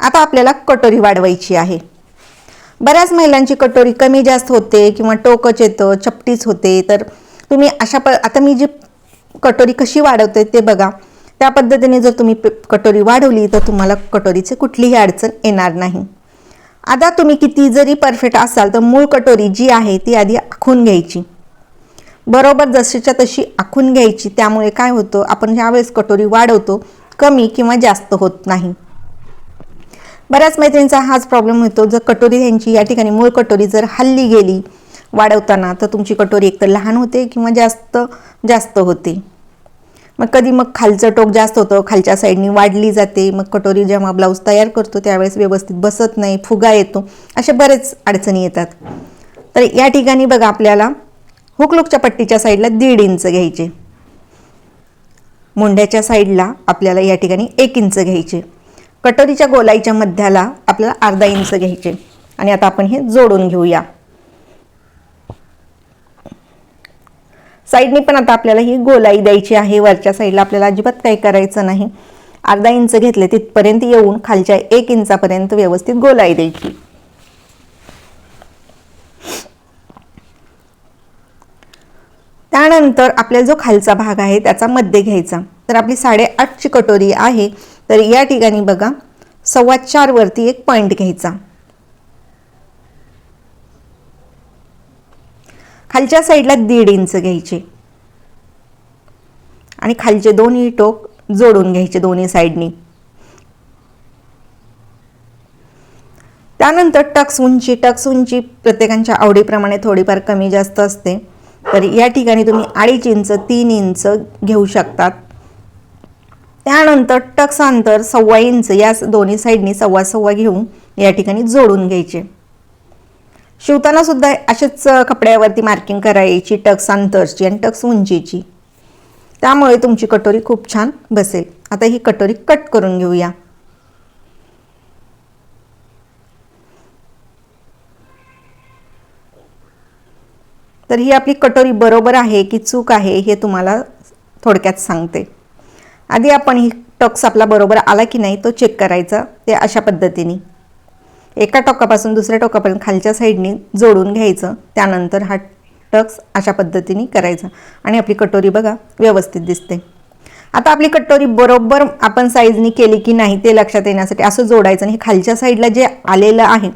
आता आपल्याला कटोरी वाढवायची आहे. बऱ्याच महिलांची कटोरी कमी जास्त होते किंवा टोकच येतं चपटीच होते. तर तुम्ही अशा प आता मी जी कटोरी कशी वाढवते ते बघा. त्या पद्धतीने जर तुम्ही कटोरी वाढवली तर तुम्हाला कटोरीचे कुठलीही अडचण येणार नाही. आता तुम्ही किती जरी परफेक्ट असाल तर मूळ कटोरी जी आहे ती आधी आखून घ्यायची. बरोबर जशीच्या तशी आखून घ्यायची. त्यामुळे काय होतं आपण ज्यावेळेस कटोरी वाढवतो कमी किंवा जास्त होत नाही. बऱ्याच मैत्रिणींचा हाच प्रॉब्लेम होतो. जर कटोरी त्यांची या ठिकाणी मूळ कटोरी जर हल्ली गेली वाढवताना तर तुमची कटोरी एकतर लहान होते किंवा जास्त जास्त होते. मग कधी मग खालचं टोक जास्त होतं खालच्या साईडनी वाढली जाते. मग कटोरी जेव्हा ब्लाऊज तयार करतो त्यावेळेस व्यवस्थित बसत नाही फुगा येतो. असे बरेच अडचणी येतात. तर या ठिकाणी बघा आपल्याला हुकलुकच्या पट्टीच्या साईडला दीड इंच घ्यायचे. मुंड्याच्या साईडला आपल्याला या ठिकाणी एक इंच घ्यायचे. कटोरीच्या गोलाईच्या मध्याला आपल्याला अर्धा इंच घ्यायचे. आणि आता आपण हे जोडून घेऊया. साईडने पण आता आपल्याला ही गोलाई द्यायची आहे. वरच्या साईडला आपल्याला अजिबात काही करायचं नाही. अर्धा इंच घेतले तिथपर्यंत येऊन खालच्या एक इंचापर्यंत व्यवस्थित गोलाई द्यायची. त्यानंतर आपल्याला जो खालचा भाग आहे त्याचा मध्य घ्यायचा. तर आपली साडेआठची कटोरी आहे. तर या ठिकाणी बघा सव्वा चार वरती एक पॉईंट घ्यायचा. खालच्या साईडला दीड इंच घ्यायचे. आणि खालचे दोन्ही टोक जोडून घ्यायचे दोन्ही साईडनी त्यानंतर टक्स उंची टक्स उंची प्रत्येकांच्या आवडीप्रमाणे थोडीफार कमी जास्त असते. तर या ठिकाणी तुम्ही अडीच इंच तीन इंच घेऊ शकतात. त्यानंतर टक्स अंतर सव्वा इंच या दोन्ही साईडनी सव्वा सव्वा घेऊन या ठिकाणी जोडून घ्यायचे. शिवताना सुद्धा असेच कपड्यावरती मार्किंग करायची टक्स अंतरची आणि टक्स उंचीची. त्यामुळे तुमची कटोरी खूप छान बसेल. आता ही कटोरी कट करून घेऊया. तर ही आपली कटोरी बरोबर आहे की चूक आहे हे तुम्हाला थोडक्यात सांगते. आधी आपण ही टक्स आपला बरोबर आला की नाही तो चेक करायचा ते अशा पद्धतीने. एका टोकापासून दुसऱ्या टोकापर्यंत खालच्या साईडने जोडून घ्यायचं त्यानंतर हा टक्स अशा पद्धतीने करायचा. आणि आपली कटोरी बघा व्यवस्थित दिसते. आता आपली कटोरी बरोबर आपण साईजनी केली की नाही ते लक्षात येण्यासाठी असं जोडायचं आणि खालच्या साईडला जे आलेलं आहे